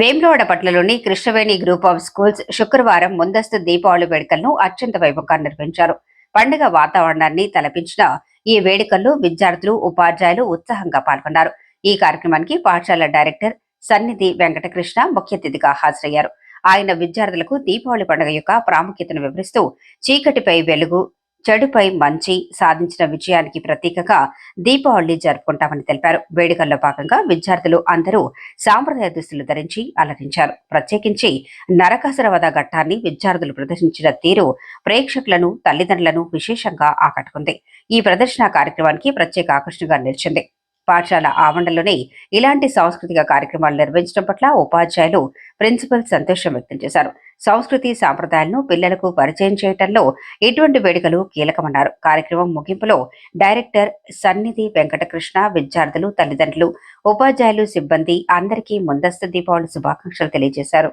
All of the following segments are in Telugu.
వేములవాడ పట్లలోని కృష్ణవేణి గ్రూప్ ఆఫ్ స్కూల్స్ శుక్రవారం ముందస్తు దీపావళి వేడుకలను అత్యంత వైభవంగా నిర్వహించారు. పండుగ వాతావరణాన్ని తలపించిన ఈ వేడుకల్లో విద్యార్థులు ఉపాధ్యాయులు ఉత్సాహంగా పాల్గొన్నారు. ఈ కార్యక్రమానికి పాఠశాల డైరెక్టర్ సన్నిధి వెంకటకృష్ణ ముఖ్య అతిథిగా హాజరయ్యారు. ఆయన విద్యార్థులకు దీపావళి పండుగ యొక్క ప్రాముఖ్యతను వివరిస్తూ చీకటిపై వెలుగు చెడుపై మంచి సాధించిన విజయానికి ప్రతీకగా దీపావళి జరుపుకుంటామని తెలిపారు. వేడుకల్లో భాగంగా విద్యార్థులు అందరూ సాంప్రదాయ దుస్తులు ధరించి అలరించారు ప్రత్యేకించి నరకాసుర ఘట్టాన్ని విద్యార్థులు ప్రదర్శించిన తీరు ప్రేక్షకులను తల్లిదండ్రులను విశేషంగా ఆకట్టుకుంది. ఈ ప్రదర్శన కార్యక్రమానికి ప్రత్యేక ఆకర్షణగా నిలిచింది. పాఠశాల ఆవరణలోనే ఇలాంటి సాంస్కృతిక కార్యక్రమాలు నిర్వహించడం పట్ల ఉపాధ్యాయులు ప్రిన్సిపల్ సంతోషం వ్యక్తం చేశారు. సంస్కృతి సాంప్రదాయాలను పిల్లలకు పరిచయం చేయటంలో ఇటువంటి వేడుకలు కీలకమన్నారు. కార్యక్రమం ముగింపులో డైరెక్టర్ సన్నిధి వెంకటకృష్ణ విద్యార్థులు తల్లిదండ్రులు ఉపాధ్యాయులు సిబ్బంది అందరికీ ముందస్తు దీపావళి శుభాకాంక్షలు తెలియజేశారు.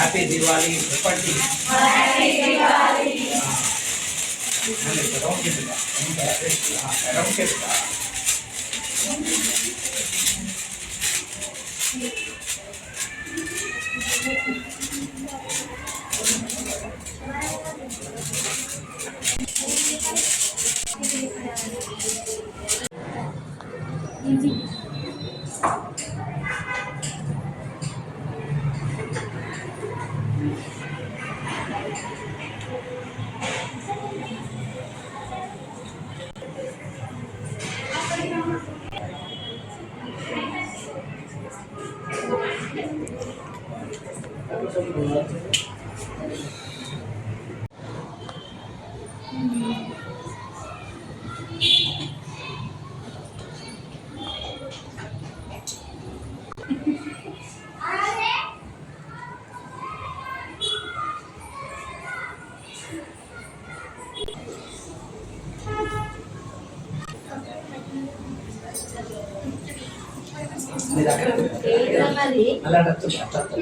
हैप्पी दिवाली पट्टी हैप्पी दिवाली मैंने करो के बेटा उनका एड्रेस हाँ करो के बेटा ఎప్పటి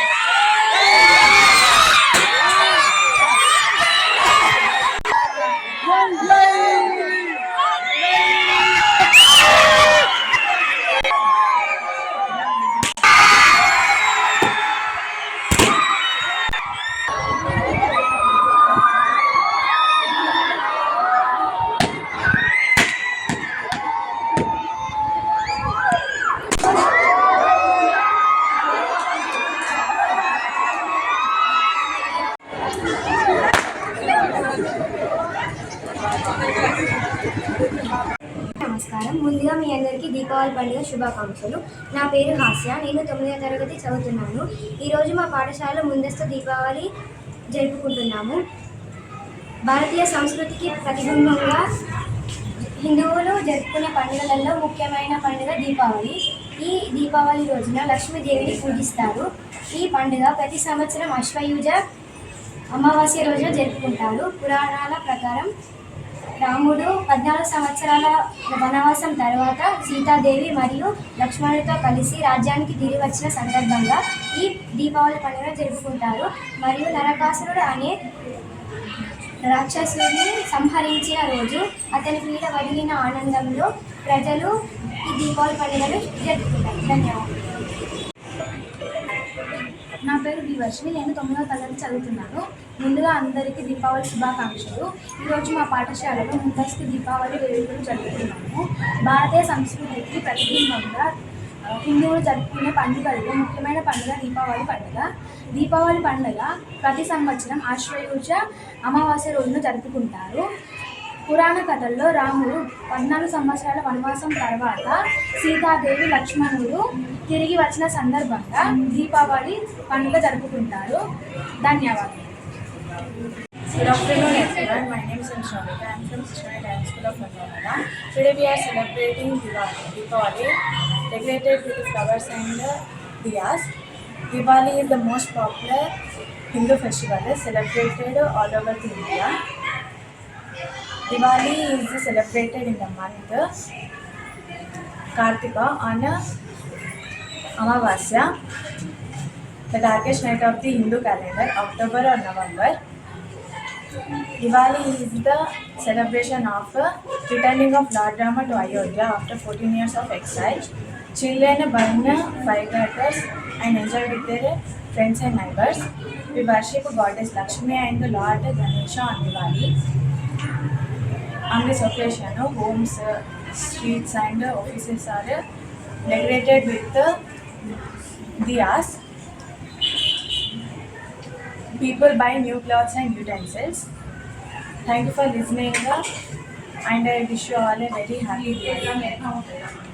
నమస్కారం. ముందుగా మీ అందరికీ దీపావళి పండుగ శుభాకాంక్షలు. నా పేరు హాస్య. నేను తొమ్మిదవ తరగతి చదువుతున్నాను. ఈరోజు మా పాఠశాలలో ముందస్తు దీపావళి జరుపుకుంటున్నాము. భారతీయ సంస్కృతికి ప్రతిబింబంగా హిందువులు జరుపుకునే పండుగలలో ముఖ్యమైన పండుగ దీపావళి. ఈ దీపావళి రోజున లక్ష్మీదేవిని పూజిస్తారు. ఈ పండుగ ప్రతి సంవత్సరం అశ్వయుజ అమావాస్య రోజున జరుపుకుంటారు. పురాణాల ప్రకారం రాముడు పద్నాలుగు సంవత్సరాల వనవాసం తర్వాత సీతాదేవి మరియు లక్ష్మణుడితో కలిసి రాజ్యానికి తిరిగి వచ్చిన సందర్భంగా ఈ దీపావళి పండుగ జరుపుకుంటారు. మరియు నరకాసురుడు అనే రాక్షసుని సంహరించిన రోజు అతని మీద వదిలిన ఆనందంలో ప్రజలు ఈ దీపావళి పండుగను జరుపుకుంటారు. ధన్యవాదాలు. నా పేరు బి వర్షిని నేను తొమ్మిదవ తరగతి చదువుతున్నాను. ముందుగా అందరికీ దీపావళి శుభాకాంక్షలు. ఈరోజు మా పాఠశాలలో ముందస్తు దీపావళి వేడుకలు జరుపుతున్నాము భారతీయ సంస్కృతికి ప్రతిబింబంగా హిందువులు జరుపుకునే పండుగలలో ముఖ్యమైన పండుగ దీపావళి పండుగ. దీపావళి పండుగ ప్రతి సంవత్సరం ఆశ్వయుజ అమావాస్య రోజున జరుపుకుంటారు. పురాణ కథల్లో రాముడు పద్నాలుగు సంవత్సరాల వనవాసం తర్వాత సీతాదేవి లక్ష్మణుడు తిరిగి వచ్చిన సందర్భంగా దీపావళి పండుగ జరుపుకుంటారు ధన్యవాదాలు Good afternoon everyone. My name is Anshamika. I am from Sishwani Dance School of Mandalana. Today we are celebrating Diwali, decorated with flowers and diyas. Diwali is the most popular Hindu festival celebrated all over India. Diwali is celebrated in the month Kartika on uh, Amavasya, the darkest night of the Hindu calendar, October or November. Diwali is the celebration of uh, returning of Lord Rama to Ayodhya after 14 years of exile. Children burn firecrackers and enjoy with their friends and neighbors. We worship Goddess Lakshmi and the Lord Ganesha on Diwali. This occasion, uh, homes, uh, streets and uh, offices are uh, decorated with uh, diyas. People buy new clothes and utensils. Thank you for listening uh, and I wish you all a very happy Diwali.